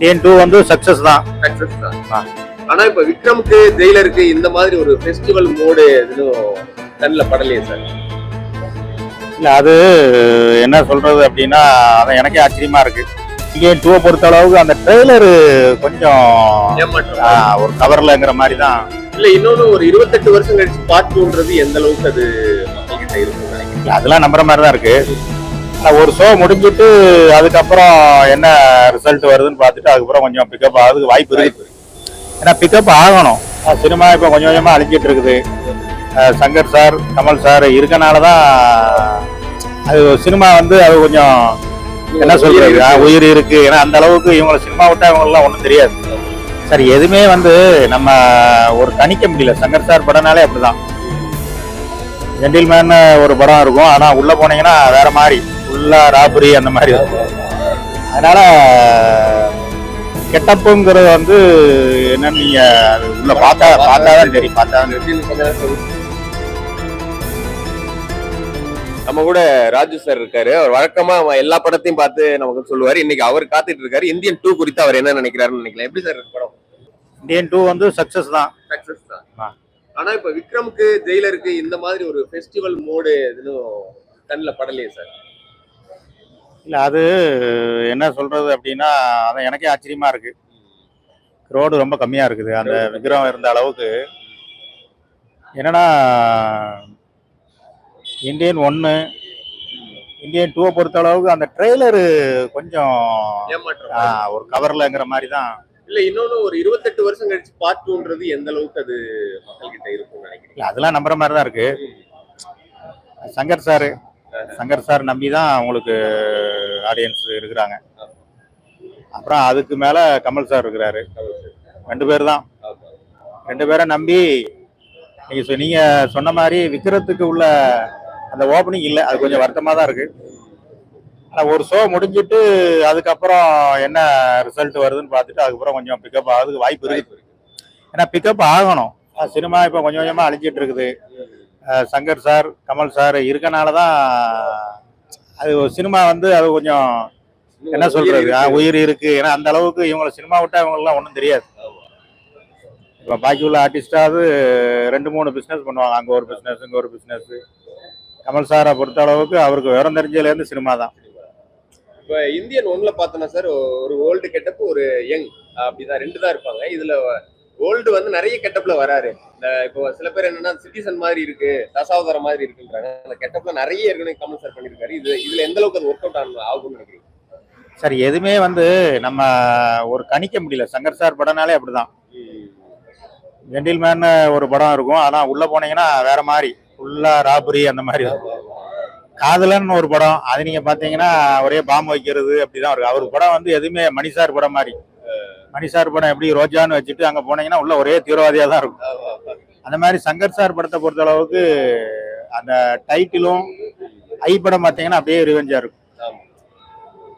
Indian two வந்து success தான். Success தான். ஆனா இப்ப விக்ரமுக்கு ஜெயிலருக்கு இந்த மாதிரி ஒரு ஃபெஸ்டிவல் மோடு எதுவும் கண்ணில் படலையே சார் இல்ல அது என்ன சொல்றது அப்படின்னா அது எனக்கே ஆச்சரியமா இருக்கு. இந்தியன் டூவை பொறுத்த அளவுக்கு அந்த ட்ரெய்லரு கொஞ்சம் ஒரு கவர்லங்கிற மாதிரி தான். இல்ல இன்னொன்னு ஒரு இருபத்தெட்டு வருஷம் கழிச்சு பார்ட் டூன்றது எந்த அளவுக்கு அது மக்கள்கிட்ட நினைக்கிறேன். இல்ல, அதெல்லாம் நம்புற மாதிரி தான் இருக்கு. ஒரு ஷோ முடிஞ்சிட்டு அதுக்கப்புறம் என்ன ரிசல்ட் வருதுன்னு பார்த்துட்டு அதுக்கப்புறம் கொஞ்சம் பிக்கப் ஆகுறதுக்கு வாய்ப்பு இருக்கு ஏன்னா பிக்கப் ஆகணும். சினிமா இப்போ கொஞ்சம் கொஞ்சமா அழிஞ்சிட்டு இருக்குது. சங்கர் சார் கமல் சார் இருக்கனால தான் அது சினிமா வந்து அது கொஞ்சம் என்ன சொல்றது? உயிர் இருக்கு. ஏன்னா அந்த அளவுக்கு இவங்களை சினிமா விட்டா இவங்கெல்லாம் ஒன்றும் தெரியாது. சரி எதுவுமே வந்து நம்ம ஒரு கணிக்க முடியல. சங்கர் சார் படம்னாலே அப்படிதான். ஜென்டில்மேன் ஒரு படம் இருக்கும். ஆனா உள்ள போனீங்கன்னா வேற மாதிரி. ஃபுல்லா ராபரி அந்த மாதிரி இருக்கும். அதனால கெட்டப்புங்கிறது வந்து என்னன்னு நீங்க அது உள்ள பார்த்தா பார்த்தாதான் தெரியும். சொல்லுங்க. நம்ம கூட ராஜு சார் இருக்காரு. அவர் வழக்கமா எல்லா படத்தையும் பார்த்து நமக்கு சொல்லுவாரு. இன்னைக்கு அவர் காத்துட்டு இருக்காரு. இந்தியன் டூ குறித்து அவர் என்ன நினைக்கிறாருன்னு நினைக்கலாம். எப்படி சார் படம்? இந்தியன் டூ வந்து சக்சஸ் தான். சக்சஸ் தான். ஆனா இப்ப விக்ரமுக்கு ஜெயிலருக்கு இந்த மாதிரி ஒரு ஃபெஸ்டிவல் மோடு எதுவும் கண்ணில் படலையே சார் இல்ல அது என்ன சொல்றது அப்படின்னா அது எனக்கே ஆச்சரியமா இருக்கு. ரோடு ரொம்ப கம்மியா இருக்குது. அந்த விக்ரம் இருந்த அளவுக்கு. என்னன்னா இந்தியன் ஒன்னு இந்தியன் டூவை பொறுத்த அளவுக்கு அந்த ட்ரெய்லரு கொஞ்சம் ஒரு கவர்லங்கிற மாதிரி தான் இல்ல இன்னொன்னு ஒரு இருபத்தெட்டு வருஷம் கழிச்சு பார்ட் டூன்றது எந்த அளவுக்கு அது மக்கள்கிட்ட இருக்கும்னு நினைக்கிறேன் இல்ல, அதெல்லாம் நம்புற மாதிரி தான் இருக்கு சங்கர் சார் சங்கர் சார் நம்பி தான் உங்களுக்கு ஆடியன்ஸ் இருக்கிறாங்க. அப்புறம் அதுக்கு மேல கமல் சார் இருக்கிறாரு. ரெண்டு பேர் தான் ரெண்டு பேரை நம்பி நீங்க நீங்கள் நீங்க சொன்ன மாதிரி விக்ரத்துக்கு உள்ள அந்த ஓப்பனிங் இல்லை. அது கொஞ்சம் வருத்தமா தான் இருக்கு. ஆனா ஒரு ஷோ முடிஞ்சிட்டு அதுக்கப்புறம் என்ன ரிசல்ட் வருதுன்னு பார்த்துட்டு அதுக்கப்புறம் கொஞ்சம் பிக்கப் ஆகுதுக்கு வாய்ப்பு இருக்குது ஏன்னா பிக்கப் ஆகணும். சினிமா இப்போ கொஞ்சம் கொஞ்சமா அழிஞ்சிட்டு இருக்குது. சங்கர் சார் கமல் சார் இருக்கனால தான் அது சினிமா வந்து அது கொஞ்சம் என்ன சொல்றது? உயிர் இருக்கு. ஏன்னா அந்த அளவுக்கு இவங்களை சினிமா விட்டா இவங்கெல்லாம் ஒன்றும் தெரியாது. இப்போ பாக்கி உள்ள ஆர்டிஸ்டாவது ரெண்டு மூணு பிஸ்னஸ் பண்ணுவாங்க. அங்கே ஒரு பிஸ்னஸ் இங்கே ஒரு பிஸ்னஸ் கமல் சாரை பொறுத்த அளவுக்கு அவருக்கு விவரம் தெரிஞ்சதுலேருந்து சினிமா தான். இப்ப இந்தியன் ஒன்ல பார்த்தோம்னா சார் ஒரு ஓல்டு கெட்டப் ஒரு யங் அப்படிதான். ரெண்டு தான் இருப்பாங்க. இதுல ஓல்டு வந்து நிறைய கெட்டப்ல வராரு. இந்த இப்போ சில பேர் என்னன்னா சிட்டிசன் மாதிரி இருக்கு தசாவதாரம் மாதிரி இருக்குன்றாங்க. அந்த கெட்டப்ல நிறைய இருக்குன்னு கமல் சார் பண்ணிருக்காரு. இது இதுல எந்த அளவுக்கு அது ஒர்க் அவுட் ஆகும் ஆகும்னு நினைக்கிறீங்க? சரி எதுவுமே வந்து நம்ம ஒரு கணிக்க முடியல. சங்கர் சார் படம்னாலே அப்படிதான். ஜென்டில்மேன் ஒரு படம் இருக்கும். ஆனா உள்ள போனீங்கன்னா வேற மாதிரி. ஃபுல்லா ராபரி அந்த மாதிரி இருக்கும். காதலன் ஒரு படம். அது நீங்க பாத்தீங்கன்னா ஒரே பாம்பு வைக்கிறது அப்படிதான் இருக்கு. அவர் படம் வந்து எதுவுமே மணிசார் படம் மாதிரி. மணிசார் படம் எப்படி ரோஜான்னு வச்சுட்டு அங்க போனீங்கன்னா உள்ள ஒரே தீவிரவாதியா தான் இருக்கும். அந்த மாதிரி சங்கர் சார் படத்தை பொறுத்த அளவுக்கு அந்த டைட்டிலும் ஐ படம் பார்த்தீங்கன்னா அப்படியே ரிவெஞ்சா இருக்கும்.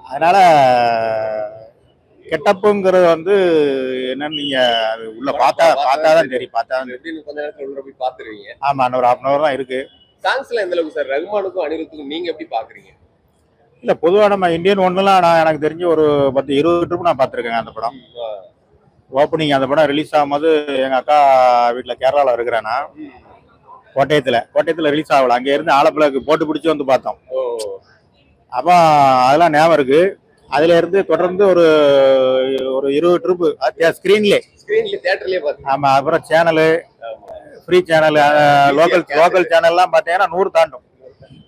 அதனால கெட்டப்புங்கிறது வந்து என்னன்னு நீங்க அது உள்ள பார்த்தா பார்த்தா தான் தெரியும் பார்த்தா தான் எப்படின்னு கொஞ்ச நேரத்துல உள்ள போய் பாத்துருவீங்க ஆமா ஒரு ஹாஃப் அன் தான் இருக்கு. சாங்ஸ்ல எந்த அளவுக்கு சார் ரகுமானுக்கும் அனிருத்துக்கும் நீங்க எப்படி பாக்குறீங்க? இல்ல பொதுவா நம்ம இந்தியன் ஒன்றுலாம் நான் எனக்கு தெரிஞ்சு ஒரு பத்து இருபது ட்ரிப் நான் பார்த்துருக்கேங்க அந்த படம். ஓப்பனிங் அந்த படம் ரிலீஸ் ஆகும்போது எங்க அக்கா வீட்டுல கேரளால இருக்கிறேன்னா கோட்டயத்துல கோட்டயத்துல ரிலீஸ் ஆகல. அங்க இருந்து ஆலப்புழாக்கு போட்டு பிடிச்சி வந்து பார்த்தோம். அப்போ அதெல்லாம் ஞாபகம் இருக்கு. அதுல இருந்து தொடர்ந்து ஒரு ஒரு இருபது ட்ரிப்பு ஸ்கிரீன்லே ஆமா அப்புறம் channel free channel local local சேனல்லாம் பார்த்தீங்கன்னா நூறு தாண்டும்.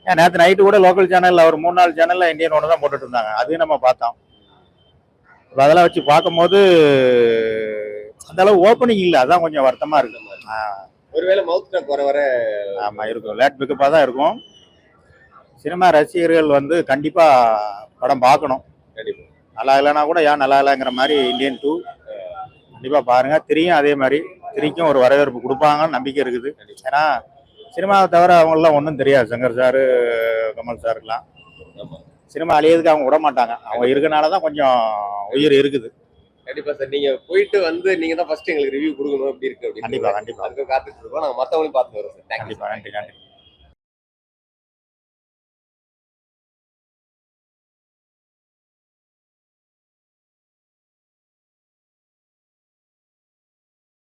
நேற்று நைட்டு கூட லோக்கல் சேனல்ல ஒரு மூணு நாலு சேனல்ல இந்தியன் ஒன்று தான் போட்டுட்டு இருந்தாங்க. அதையும் நம்ம பார்த்தோம். இப்ப அதெல்லாம் வச்சு பார்க்கும்போது அந்த அளவு ஓப்பனிங் இல்லை. அதான் கொஞ்சம் வருத்தமா இருக்கு. ஒருவேளை மவுத் டாக் வர வர ஆமா இருக்கும். லேட் பிக்கப்பாக தான் இருக்கும். சினிமா ரசிகர்கள் வந்து கண்டிப்பா படம் பார்க்கணும். நல்லா இல்லைன்னா கூட ஏன் நல்லா இல்லைங்கிற மாதிரி இந்தியன் டூ கண்டிப்பா பாருங்க. திரியும் அதே மாதிரி. திரிக்கும் ஒரு வரவேற்பு கொடுப்பாங்கன்னு நம்பிக்கை இருக்குது. ஏன்னா சினிமாவை தவிர அவங்களாம் ஒன்றும் தெரியாது. சங்கர் சாரு கமல் சாருக்கெல்லாம். ஆமா. சினிமா அழியதுக்கு அவங்க விட மாட்டாங்க. அவங்க இருக்கனால தான் கொஞ்சம் உயிர் இருக்குது. கண்டிப்பா சார். நீங்க போயிட்டு வந்து நீங்க தான் ஃபர்ஸ்ட் எங்களுக்கு ரிவ்யூ கொடுக்கணும். எப்படி இருக்கு அப்படின்னு கண்டிப்பா கண்டிப்பா. அதுக்கு காத்துட்டு இருக்கோம். நாங்க மத்தவங்களையும் பார்த்து வரோம் சார். கண்டிப்பா நன்றி நன்றி.